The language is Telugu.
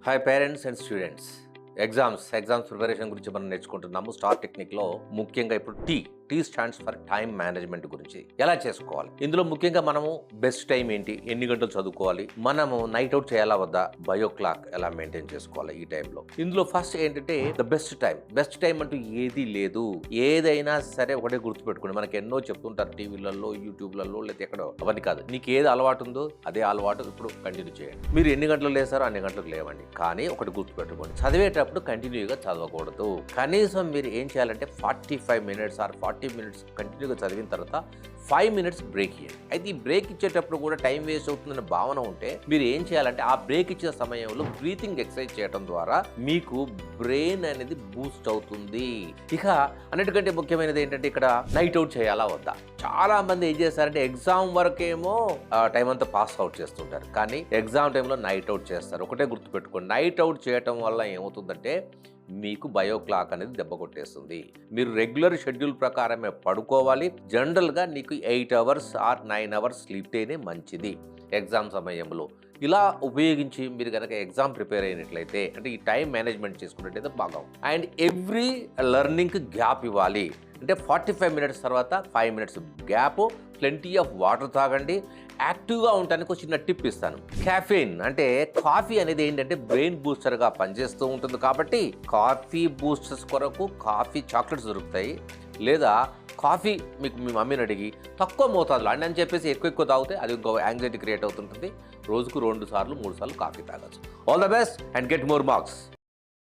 Hi parents and students. Exams exams preparation గురించి మనం నేర్చుకుంటున్నాము. స్టార్ టెక్నిక్లో ముఖ్యంగా ఇప్పుడు T T stands for time management గురించి ఎలా చేసుకోవాలి? ఇందులో ముఖ్యంగా మనము బెస్ట్ టైం ఏంటి? ఎన్ని గంటలు చదువుకోవాలి? మనము నైట్ అవుట్ చేయాలా వద్దా? బయో క్లాక్ ఎలా మెయింటైన్ చేసుకోవాలి ఈ టైంలో? ఇందులో ఫస్ట్ ఏంటంటే the best time best time అంటూ ఏది లేదు. ఏదైనా సరే ఒకటే గుర్తుపెట్టుకోండి. మనకి ఎన్నో చెప్తుంటారు టీవీలలో యూట్యూబ్లలో లేదా ఎక్కడో అవన్నీ కాదు. నీకు ఏది అలవాటు ఉందో అదే అలవాటు ఇప్పుడు కంటిన్యూ చేయండి. మీరు ఎన్ని గంటలు లేసారో అన్ని గంటలకు లేవండి. కానీ ఒకటి గుర్తుపెట్టుకోండి. వచ్చేటప్పుడు కంటిన్యూగా చదవకూడదు. కనీసం మీరు ఏం చేయాలంటే forty five minutes or forty minutes కంటిన్యూగా చదివిన తర్వాత ఫైవ్ మినిట్స్ బ్రేక్ ఇవ్వండి అయితే ఈ బ్రేక్ ఇచ్చేటప్పుడు కూడా టైం వేస్ట్ అవుతుందనే భావన ఉంటే మీరు ఏం చేయాలంటే ఆ బ్రేక్ ఇచ్చిన సమయంలో బ్రీతింగ్ ఎక్సర్సైజ్ చేయడం ద్వారా మీకు బ్రెయిన్ అనేది బూస్ట్ అవుతుంది. ఇక అన్నిటికంటే ముఖ్యమైనది ఏంటంటే ఇక్కడ నైట్ అవుట్ చేయాలా వద్దా? చాలా మంది ఏం చేస్తారంటే ఎగ్జామ్ వరకేమో టైం అంతా పాస్ అవుట్ చేస్తుంటారు. కానీ ఎగ్జామ్ టైంలో నైట్ అవుట్ చేస్తారు. ఒకటే గుర్తుపెట్టుకోండి. నైట్ అవుట్ చేయటం వల్ల ఏమవుతుందంటే మీకు బయో క్లాక్ అనేది దెబ్బ కొట్టేస్తుంది. మీరు రెగ్యులర్ షెడ్యూల్ ప్రకారమే పడుకోవాలి. జనరల్గా నీకు eight hours or nine hours స్లీప్తేనే మంచిది. ఎగ్జామ్ సమయంలో. ఇలా ఉపయోగించి మీరు కనుక ఎగ్జామ్ ప్రిపేర్ అయినట్లయితే అంటే ఈ టైం మేనేజ్మెంట్ చేసుకున్నట్టయితే బాగా అండ్ ఎవ్రీ లెర్నింగ్కి గ్యాప్ ఇవ్వాలి. అంటే ఫార్టీ ఫైవ్ మినిట్స్ తర్వాత five minutes gap plenty of water తాగండి. యాక్టివ్గా ఉండడానికి ఒక చిన్న టిప్ ఇస్తాను. క్యాఫీన్ అంటే కాఫీ అనేది ఏంటంటే బ్రెయిన్ బూస్టర్గా పనిచేస్తూ ఉంటుంది కాబట్టి కాఫీ బూస్టర్స్ కొరకు కాఫీ చాక్లెట్స్ దొరుకుతాయి. లేదా కాఫీ మీకు మీ మమ్మీని అడిగి తక్కువ మోతాదులో అండి అని చెప్పేసి ఎక్కువ ఎక్కువ తాగితే అది ఇంకో యాంగ్జైటీ క్రియేట్ అవుతుంటుంది. రోజుకు రెండు సార్లు మూడు సార్లు coffee తాగచ్చు. All the best and get more marks